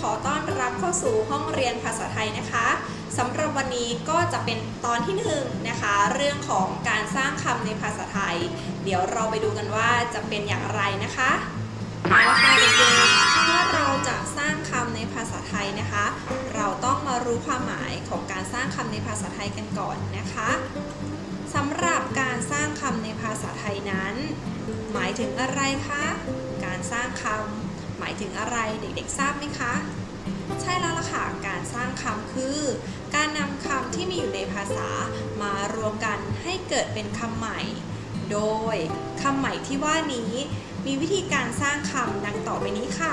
ขอต้อนรับเข้าสู่ห้องเรียนภาษาไทยนะคะสำหรับวันนี้ก็จะเป็นตอนที่หนึ่งนะคะ เรื่องของการสร้างคำในภาษาไทย เดี๋ยวเราไปดูกันว่าจะเป็นอย่างไรนะคะเอาละค่ะเด็กๆเมื่อเราจะสร้างคำในภาษาไทยนะคะ เราต้องมารู้ความหมายของการสร้างคำในภาษาไทยกันก่อนนะคะสำหรับการสร้างคำในภาษาไทยนั้น หมายถึงอะไรคะการสร้างคำ หมายถึงอะไรเด็กๆทราบไหมคะ ใช่แล้วล่ะค่ะ การสร้างคำคือ การนำคำที่มีอยู่ในภาษามารวมกันให้เกิดเป็นคำใหม่ โดยคำใหม่ที่ว่านี้มีวิธีการสร้างคำดังต่อไปนี้ค่ะ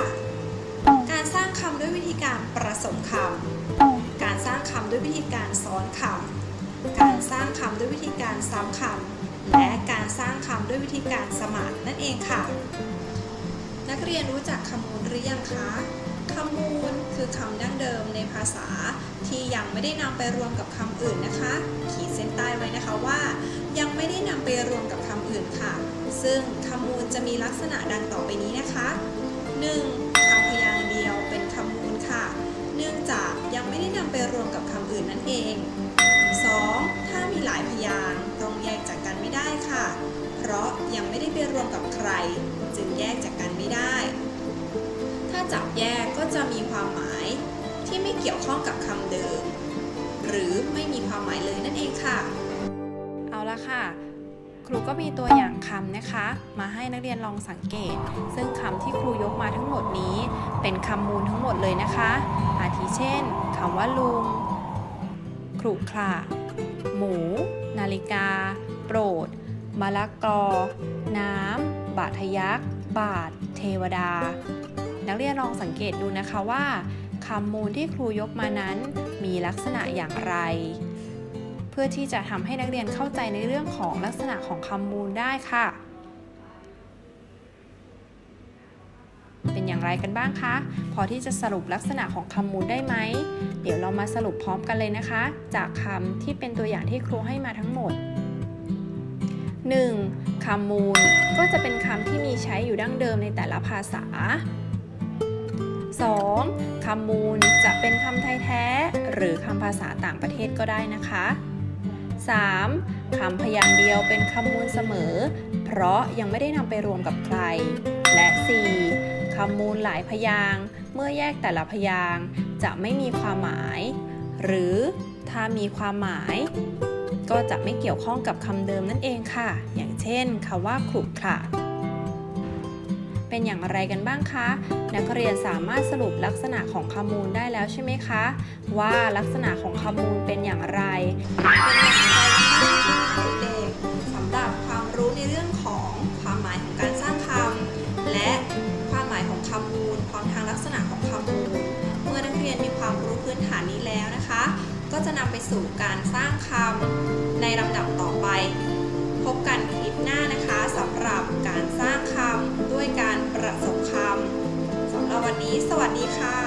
การสร้างคำด้วยวิธีการประสมคำ การสร้างคำด้วยวิธีการซ้อนคำ การสร้างคำด้วยวิธีการซ้ำคำและการสร้างคำด้วยวิธีการสมานนั่นเองค่ะ นักเรียนรู้จักคำมูลหรือยังคะคำมูลคือคำดั้งเดิมในภาษา ที่ยังไม่ได้นำไปรวมกับคำอื่นนะคะ ขีดเส้นใต้ไว้นะคะว่า ยังไม่ได้นำไปรวมกับคำอื่นค่ะ ซึ่งคำมูลจะมีลักษณะดังต่อไปนี้นะคะ 1. คำพยางค์เดียวเป็นคำมูลค่ะ เนื่องจากยังไม่ได้นำไปรวมกับคำอื่นนั่นเอง 2. ถ้ามีหลายพยางค์ต้องแยกจากกันไม่ได้ค่ะ เพราะยังไม่ได้ไปรวมกับใคร จึงแยกจากกัน จับแยกก็จะมีความหมายที่ไม่เกี่ยวข้องกับคำเดิม หรือไม่มีความหมายเลยนั่นเองค่ะ เอาละค่ะ ครูก็มีตัวอย่างคำนะคะ มาให้นักเรียนลองสังเกต ซึ่งคำที่ครูยกมาทั้งหมดนี้ เป็นคำมูลทั้งหมดเลยนะคะ อาทิเช่นคำว่าลุงครุขระหมู นาฬิกา โปรดมะละกอ น้ำ บาทยักษ์ บาท เทวดา นักเรียนลองสังเกตดูนะคะว่าคำมูลที่ครูยกมานั้นมีลักษณะอย่างไร เพื่อที่จะทำให้นักเรียนเข้าใจในเรื่องของลักษณะของคำมูลได้ค่ะ เป็นอย่างไรกันบ้างคะ พอที่จะสรุปลักษณะของคำมูลได้ไหม เดี๋ยวเรามาสรุปพร้อมกันเลยนะคะ จากคำที่เป็นตัวอย่างที่ครูให้มาทั้งหมด 1. คำมูลก็จะเป็นคำที่มีใช้อยู่ดั้งเดิมในแต่ละภาษา 2. คำมูลจะเป็นคำไทยแท้ หรือคำภาษาต่างประเทศก็ได้นะคะ 3. คำพยางค์เดียวเป็นคำมูลเสมอ เพราะยังไม่ได้นำไปรวมกับใคร และ 4. คำมูลหลายพยางค์เมื่อแยกแต่ละพยางค์จะไม่มีความหมาย หรือถ้ามีความหมาย ก็จะไม่เกี่ยวข้องกับคำเดิมนั่นเองค่ะ อย่างเช่นคำว่าขรุขระ เป็นอย่างไรกันบ้างคะ นักเรียนสามารถสรุปลักษณะของคำมูลได้แล้วใช่ไหมคะ ว่าลักษณะของคำมูลเป็นอย่างไร เป็นอย่างไรบ้างเด็กๆสำหรับความรู้ในเรื่องของความหมายของการสร้างคำและความหมายของคำมูลพร้อมทางลักษณะของคำมูล เมื่อนักเรียนมีความรู้พื้นฐานนี้แล้วนะคะ ก็จะนำไปสู่การสร้างคำในลำดับต่อไป พบกันคลิปหน้านะคะสำหรับการสร้าง นี้ สวัสดีค่ะ